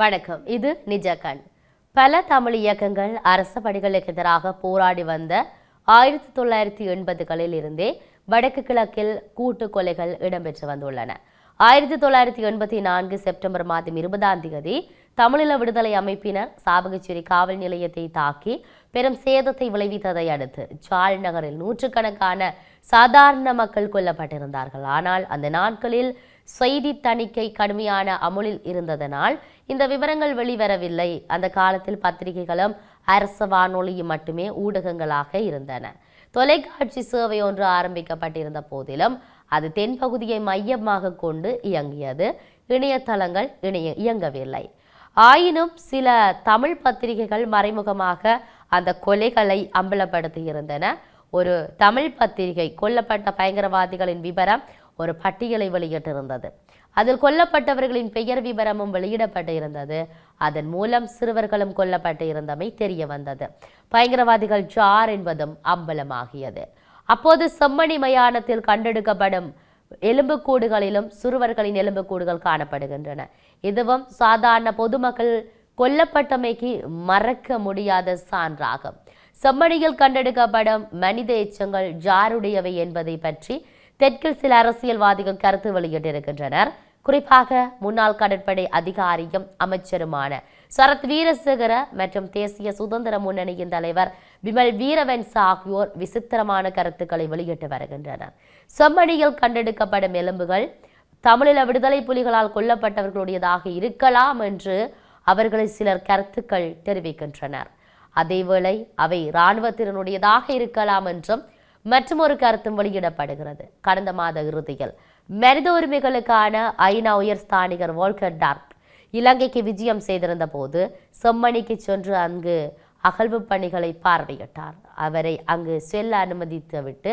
வணக்கம். இது நிஜகண் பல தமிழ் இயக்கங்கள் அரச பணிகளுக்கு எதிராக போராடி வந்த ஆயிரத்தி தொள்ளாயிரத்தி எண்பதுகளில் இருந்தே வடக்கு கிழக்கில் கூட்டு கொலைகள் இடம்பெற்று வந்துள்ளன. ஆயிரத்தி தொள்ளாயிரத்தி எண்பத்தி நான்கு செப்டம்பர் மாதம் இருபதாம் தேதி தமிழீழ விடுதலை அமைப்பினர் சாபகச்சேரி காவல் நிலையத்தை தாக்கி பெரும் சேதத்தை விளைவித்ததை அடுத்து ஜாழ் நகரில் நூற்றுக்கணக்கான சாதாரண மக்கள் கொல்லப்பட்டிருந்தார்கள். ஆனால் அந்த நாட்களில் செய்தி தணிக்கை கடுமையான அமுலில் இருந்ததனால் இந்த விவரங்கள் வெளிவரவில்லை. அந்த காலத்தில் பத்திரிகைகளும் அரச வானொலியும் மட்டுமே ஊடகங்களாக இருந்தன. தொலைக்காட்சி சேவை ஒன்று ஆரம்பிக்கப்பட்டிருந்த போதிலும் அது தென்பகுதியை மையமாக கொண்டு இயங்கியது. இணையதளங்கள் இணைய இயங்கவில்லை. ஆயினும் சில தமிழ் பத்திரிகைகள் மறைமுகமாக அந்த கொலைகளை அம்பலப்படுத்தியிருந்தன. ஒரு தமிழ் பத்திரிகை கொல்லப்பட்ட பயங்கரவாதிகளின் விவரம் ஒரு பட்டியலை வெளியிட்டிருந்தது. அதில் கொல்லப்பட்டவர்களின் பெயர் விவரமும் வெளியிடப்பட்டு இருந்தது அதன் மூலம் சிறுவர்களும் கொல்லப்பட்டு இருந்தமை தெரிய வந்தது பயங்கரவாதிகள் ஜார் என்பதும் அம்பலமாகியது. அப்போது செம்மணி மயானத்தில் கண்டெடுக்கப்படும் எலும்புக்கூடுகளிலும் சிறுவர்களின் எலும்புக்கூடுகள் காணப்படுகின்றன. இதுவும் சாதாரண பொதுமக்கள் கொல்லப்பட்டமைக்கு மறக்க முடியாத சான்றாகும். செம்மணியில் கண்டெடுக்கப்படும் மனித எச்சங்கள் ஜாருடையவை என்பதை பற்றி தெற்கில் சில அரசியல்வாதிகள் கருத்து வெளியிட்டிருக்கின்றனர். குறிப்பாக முன்னாள் கடற்படை அதிகாரியும் அமைச்சருமான சரத் வீரசேகர மற்றும் தேசிய சுதந்திர முன்னணியின் தலைவர் விமல் வீரவன்ச ஆகியோர் விசித்திரமான கருத்துக்களை வெளியிட்டு வருகின்றனர். செம்மணியில் கண்டெடுக்கப்படும் எலும்புகள் தமிழில விடுதலை புலிகளால் கொல்லப்பட்டவர்களுடையதாக இருக்கலாம் என்று அவர்களில் சிலர் கருத்துக்கள் தெரிவிக்கின்றனர். அதேவேளை அவை இராணுவத்தினருடையதாக இருக்கலாம் என்றும் மற்றும் ஒரு கருத்தும் வெளியிடப்படுகிறது. கடந்த மாத இறுதியில் மனித உரிமைகளுக்கான ஐநா உயர் ஸ்தானிகர் வோல்கர் டார்க் இலங்கைக்கு விஜயம் செய்திருந்த போது செம்மணிக்கு சென்று அங்கு அகழ்வு பணிகளை பார்வையிட்டார். அவரை அங்கு செல்ல அனுமதித்துவிட்டு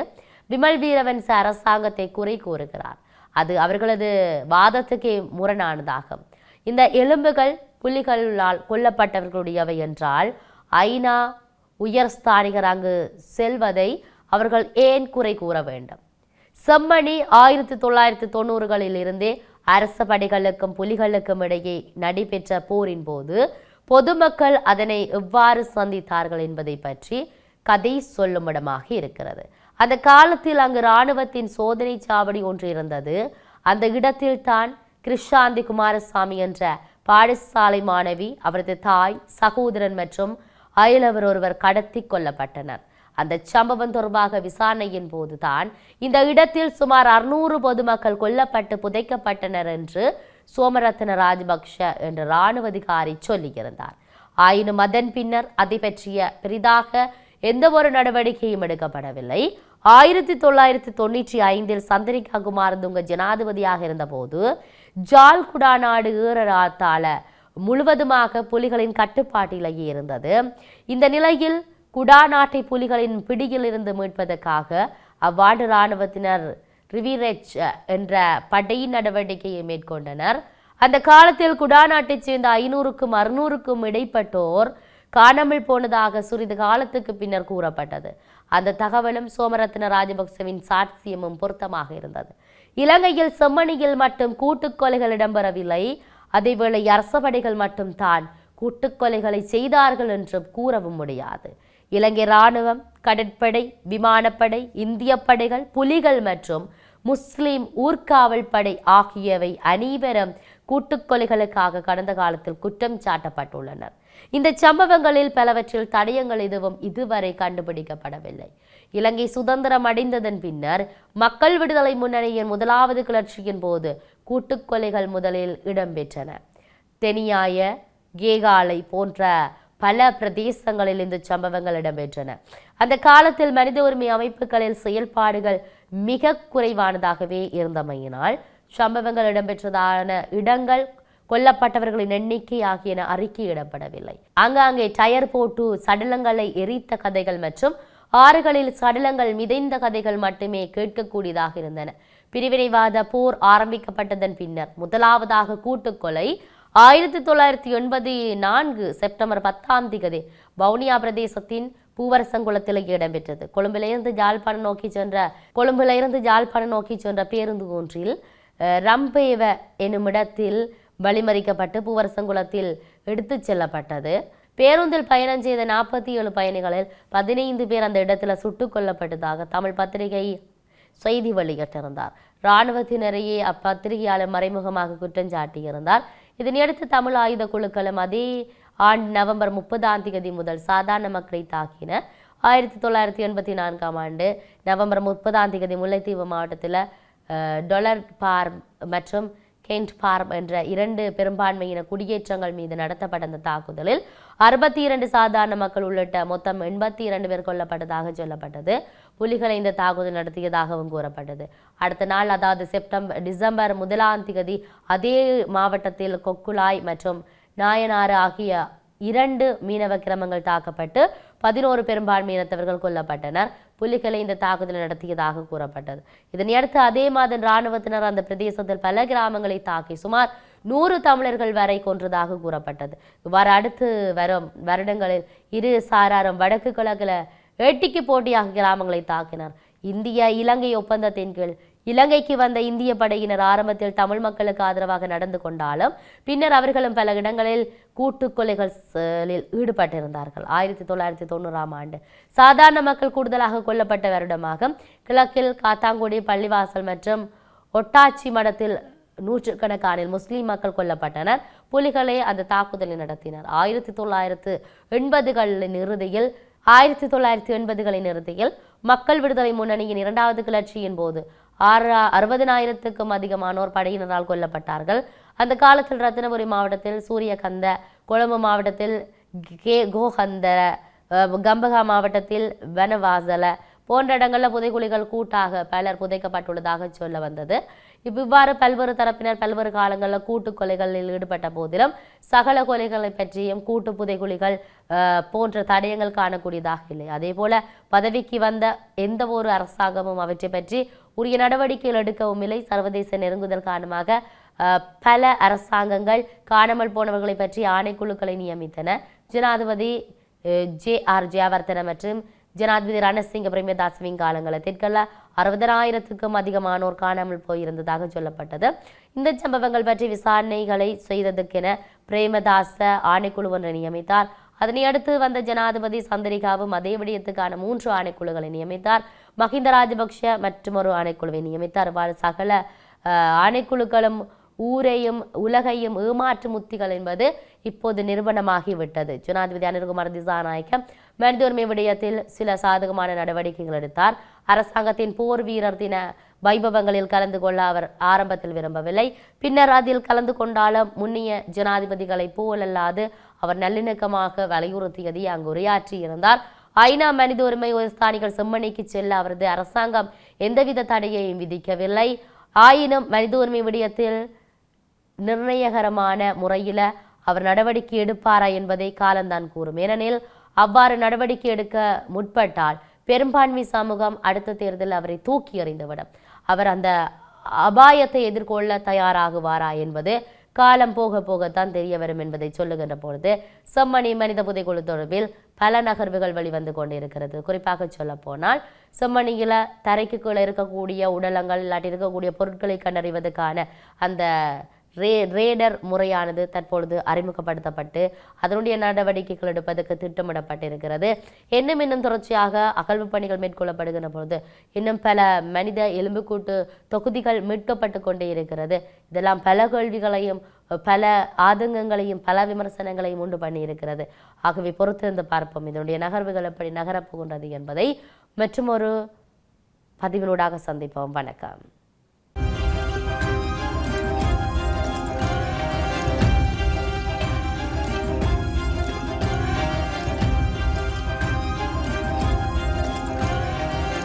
விமல் வீரவன்ச அரசாங்கத்தை குறை கூறுகிறார். அது அவர்களது வாதத்துக்கே முரணானதாகும். இந்த எலும்புகள் புலிகளால் கொல்லப்பட்டவர்களுடையவை என்றால் ஐநா உயர் ஸ்தானிகர் அங்கு செல்வதை அவர்கள் ஏன் குறை கூற வேண்டும்? செம்மணி ஆயிரத்தி தொள்ளாயிரத்தி தொண்ணூறுகளில் இருந்தே அரச படைகளுக்கும் புலிகளுக்கும் இடையே நடைபெற்ற போரின் போது பொதுமக்கள் அதனை எவ்வாறு சந்தித்தார்கள் என்பதை பற்றி கதை சொல்லும் இடமாக இருக்கிறது. அந்த காலத்தில் அங்கு இராணுவத்தின் சோதனை சாவடி ஒன்று இருந்தது. அந்த இடத்தில் தான் கிருஷாந்தி குமாரசாமி என்ற பாடசாலை மாணவி அவரது தாய் சகோதரன் மற்றும் அயலவர் ஒருவர் கடத்தி கொல்லப்பட்டனர். அந்த சம்பவம் தொடர்பாக விசாரணையின் போதுதான் இந்த இடத்தில் சுமார் அறுநூறு பொதுமக்கள் கொல்லப்பட்டு புதைக்கப்பட்டனர் என்று சோமரத்ன ராஜபக்ஷ என்ற இராணுவ அதிகாரி சொல்லியிருந்தார். ஆயினும் அதன் பின்னர் அதை பற்றிய பெரிதாக எந்த ஒரு நடவடிக்கையும் எடுக்கப்படவில்லை. ஆயிரத்தி தொள்ளாயிரத்தி தொண்ணூற்றி ஐந்தில் சந்திரிகா குமார் துங்க ஜனாதிபதியாக இருந்தபோது ஜால் குடாநாடு ஈரராத்தால முழுவதுமாக புலிகளின் கட்டுப்பாட்டிலேயே இருந்தது. இந்த நிலையில் குடா நாட்டை புலிகளின் பிடியில் இருந்து மீட்பதற்காக அவ்வாண்டு இராணுவத்தினர் ரிவிரெச் என்ற படையின் நடவடிக்கையை மேற்கொண்டனர். அந்த காலத்தில் குடா நாட்டைச் சேர்ந்த ஐநூறுக்கும் அறுநூறுக்கும் இடைப்பட்டோர் காணாமல் போனதாக சிறிது காலத்துக்கு பின்னர் கூறப்பட்டது. அந்த தகவலும் சோமரத்ன ராஜபக்சவின் சாட்சியமும் பொருத்தமாக இருந்தது. இலங்கையில் செம்மணியில் மட்டும் கூட்டுக்கொலைகள் இடம்பெறவில்லை. அதேவேளை அரசபடைகள் மட்டும் தான் கூட்டுக்கொலைகளை செய்தார்கள் என்றும் கூறவும் முடியாது. இலங்கை இராணுவம் கடற்படை விமானப்படை இந்திய படைகள் புலிகள் மற்றும் முஸ்லிம் ஊர்காவல் படை ஆகியவை அனைவரும் கூட்டுக்கொலைகளுக்காக கடந்த காலத்தில் குற்றம் சாட்டப்பட்டுள்ளனர் இந்த சம்பவங்களில் பலவற்றில் தடயங்கள் எதுவும் இதுவரை கண்டுபிடிக்கப்படவில்லை. இலங்கை சுதந்திரம் அடைந்ததன் பின்னர் மக்கள் விடுதலை முன்னணியின் முதலாவது கிளர்ச்சியின் போது கூட்டுக்கொலைகள் முதலில் இடம்பெற்றன. தெனியாய கேகாலை போன்ற பல பிரதேசங்களில் இந்த சம்பவங்கள் இடம்பெற்றன. அந்த காலத்தில் மனித உரிமை அமைப்புகளில் செயல்பாடுகள் மிக குறைவானதாகவே இருந்தமையினால் சம்பவங்கள் இடம்பெற்றதான இடங்கள் கொல்லப்பட்டவர்களின் எண்ணிக்கை ஆகியன அறிக்கையிடப்படவில்லை ஆங்காங்கே டயர் போட்டு சடலங்களை எரித்த கதைகள் மற்றும் ஆறுகளில் சடலங்கள் மிதைந்த கதைகள் மட்டுமே கேட்கக்கூடியதாக இருந்தன. பிரிவினைவாத போர் ஆரம்பிக்கப்பட்டதன் பின்னர் முதலாவதாக கூட்டுக்கொலை ஆயிரத்தி தொள்ளாயிரத்தி எண்பத்தி நான்கு செப்டம்பர் பத்தாம் திகதி வவுனியா பிரதேசத்தின் பூவரசங்குளத்தில் இடம்பெற்றது. கொழும்பிலிருந்து ஜாழ்ப்பாணம் நோக்கி சென்ற கொழும்பிலிருந்து ஜாழ்ப்பாணம் நோக்கி சென்ற பேருந்து ஒன்றில் ரம்பேவ என்னுமிடத்தில் வழிமறிக்கப்பட்டு பூவரசங்குளத்தில் எடுத்து செல்லப்பட்டது. பேருந்தில் பயணம் செய்த நாற்பத்தி ஏழு பயணிகளில் பதினைந்து பேர் அந்த இடத்துல சுட்டுக் கொல்லப்பட்டதாக தமிழ் பத்திரிகை செய்தி வெளியிட்டிருந்தார். இராணுவத்தினரையே அப்பத்திரிகையாளர் மறைமுகமாக குற்றம் சாட்டியிருந்தார். இதனையடுத்து தமிழ் ஆயுத குழுக்களும் அதே ஆண்டு நவம்பர் முப்பதாம் தேதி முதல் சாதாரண மக்களை தாக்கின. ஆயிரத்தி தொள்ளாயிரத்தி எண்பத்தி நான்காம் ஆண்டு நவம்பர் முப்பதாம் தேதி முல்லைத்தீவு மாவட்டத்தில் டொலர் பார் மற்றும் கென்ட் பார்ம் என்ற இரண்டு பெரும்பான்மையின குடியேற்றங்கள் மீது நடத்தப்பட்ட அந்த தாக்குதலில் அறுபத்தி இரண்டு சாதாரண மக்கள் உள்ளிட்ட மொத்தம் எண்பத்தி இரண்டு பேர் கொல்லப்பட்டதாக சொல்லப்பட்டது. புலிகளை இந்த தாக்குதல் நடத்தியதாகவும் கூறப்பட்டது. அடுத்த நாள் அதாவது செப்டம்பர் டிசம்பர் முதலாம் தேதி அதே மாவட்டத்தில் கொக்குலாய் மற்றும் நாயனாறு ஆகிய இரண்டு மீனவ கிரமங்கள் தாக்கப்பட்டு பதினோரு பெரும்பான்மையினத்தவர்கள் கொல்லப்பட்டனர். புலிகளை இந்த தாக்குதல் நடத்தியதாக கூறப்பட்டது. இதனையடுத்து அதே மாதம் இராணுவத்தினர் அந்த பிரதேசத்தில் பல கிராமங்களை தாக்கி சுமார் நூறு தமிழர்கள் வரை கொன்றதாக கூறப்பட்டது. இவ்வாறு அடுத்து வரும் வருடங்களில் இரு சாராரும் வடக்கு கிழக்கில் ஏட்டிக்கு போட்டியாக கிராமங்களை தாக்கினர். இந்திய இலங்கை ஒப்பந்தத்தின் கீழ் இலங்கைக்கு வந்த இந்திய படையினர் ஆரம்பத்தில் தமிழ் மக்களுக்கு ஆதரவாக நடந்து கொண்டாலும் பின்னர் அவர்களும் பல இடங்களில் கூட்டுக் கொலைகளில் ஈடுபட்டிருந்தார்கள். ஆயிரத்தி தொள்ளாயிரத்தி தொண்ணூறாம் ஆண்டு சாதாரண மக்கள் கூடுதலாக கொல்லப்பட்ட வருடமாக கிழக்கில் காத்தாங்குடி பள்ளிவாசல் மற்றும் ஒட்டாச்சி மடத்தில் நூற்றுக்கணக்கான முஸ்லீம் மக்கள் கொல்லப்பட்டனர். புலிகளே அந்த தாக்குதலை நடத்தினர். ஆயிரத்தி தொள்ளாயிரத்து எண்பதுகளின் இறுதியில் ஆயிரத்தி தொள்ளாயிரத்தி எண்பதுகளின் இறுதியில் மக்கள் விடுதலை முன்னணியின் இரண்டாவது கிளர்ச்சியின் போது ஆறு அறுபதினாயிரத்துக்கும் அதிகமானோர் படையினரால் கொல்லப்பட்டார்கள். அந்த காலத்தில் ரத்தினபுரி மாவட்டத்தில் சூரியகந்த கொழும்பு மாவட்டத்தில் கே கோகந்தர கம்பகா மாவட்டத்தில் வனவாசல போன்ற இடங்களில் புதைகுழிகள் கூட்டாக பலர் புதைக்கப்பட்டுள்ளதாக சொல்ல வந்தது. இவ்வாறு பல்வேறு தரப்பினர் பல்வேறு காலங்களில் கூட்டு கொலைகளில் ஈடுபட்ட போதிலும் சகல கொலைகளை பற்றியும் கூட்டு புதைகுழிகள் போன்ற தடயங்கள் காணக்கூடியதாக இல்லை. அதே போல பதவிக்கு வந்த எந்த ஒரு அரசாங்கமும் அவற்றை பற்றி உரிய நடவடிக்கைகள் எடுக்கவும் இல்லை. சர்வதேச நெருங்குதல் காரணமாக பல அரசாங்கங்கள் காணாமல் போனவர்களை பற்றி ஆணைக்குழுக்களை நியமித்தன. ஜனாதிபதி ஜே ஆர் ஜெயவர்தன மற்றும் ஜனாதிபதி ரணசிங்க பிரேமதாசவின் காலங்களில் தெற்கல்ல அறுபதனாயிரத்துக்கும் அதிகமானோர் காணாமல் போயிருந்ததாக சொல்லப்பட்டது. இந்த சம்பவங்கள் பற்றி விசாரணைகளை செய்ததற்கென பிரேமதாச ஆணைக்குழு ஒன்றை நியமித்தார். அதனை அடுத்து வந்த ஜனாதிபதி சந்திரிகாவும் அதே விடயத்துக்கான மூன்று ஆணைக்குழுக்களை நியமித்தார். மஹிந்த ராஜபக்ஷ மற்றும் ஒரு ஆணைக்குழுவை நியமித்தார். இவ்வாறு சகல ஆணைக்குழுக்களும் ஊரையும் உலகையும் ஏமாற்றும் உத்திகள் என்பது இப்போது நிறுவனமாகிவிட்டது. ஜனாதிபதி அனில்குமார் திசாநாயக்க மனித உரிமை விடயத்தில் சில சாதகமான நடவடிக்கைகள் எடுத்தார். அரசாங்கத்தின் போர் வீரர் தின வைபவங்களில் கலந்து கொள்ள அவர் ஆரம்பத்தில் விரும்பவில்லை. பின்னர் அதில் கலந்து கொண்டாலும் முன்னிய ஜனாதிபதிகளைப் போலல்லாது அவர் நல்லிணக்கமாக வலியுறுத்தியதை அங்கு உரையாற்றி இருந்தார் ஐநா மனித உரிமை ஸ்தானிகள் செம்மணிக்கு செல்ல அவரது அரசாங்கம் எந்தவித தடையையும் விதிக்கவில்லை. ஆயினும் மனித உரிமை விடயத்தில் நிர்ணயகரமான முறையில் அவர் நடவடிக்கை எடுப்பாரா என்பதை காலந்தான் கூறும். ஏனெனில் அவ்வாறு நடவடிக்கை எடுக்க முற்பட்டால் பெரும்பான்மை சமூகம் அடுத்த தேர்தலில் அவரை தூக்கி எறிந்துவிடும். அவர் அந்த அபாயத்தை எதிர்கொள்ள தயாராகுவாரா என்பது காலம் போக போகத்தான் தெரிய வரும் என்பதை சொல்லுகின்ற பொழுது செம்மணி மனித புதைக்குழு தொடர்பில் பல நகர்வுகள் வெளிவந்து கொண்டிருக்கிறது. குறிப்பாக சொல்ல போனால் செம்மணியில் தரைக்கு கீழே இருக்கக்கூடிய உடலங்கள் இல்லாட்டி இருக்கக்கூடிய பொருட்களை கண்டறிவதற்கான அந்த ரே ரேடர் முறையானது தற்பொழுது அறிமுகப்படுத்தப்பட்டு அதனுடைய நடவடிக்கைகள் எடுப்பதற்கு திட்டமிடப்பட்டிருக்கிறது. இன்னும் இன்னும் தொடர்ச்சியாக அகழ்வு பணிகள் மேற்கொள்ளப்படுகின்ற பொழுது இன்னும் பல மனித எலும்புக்கூட்டு தொகுதிகள் மீட்கப்பட்டு கொண்டே இருக்கிறது. இதெல்லாம் பல கேள்விகளையும் பல ஆதங்கங்களையும் பல விமர்சனங்களையும் உண்டு பண்ணி இருக்கிறது ஆகவே பொறுத்திருந்து பார்ப்போம் இதனுடைய நகர்வுகள் எப்படி நகரப்போகின்றது என்பதை. மற்றும் ஒரு பதிவினூடாக சந்திப்போம். வணக்கம்.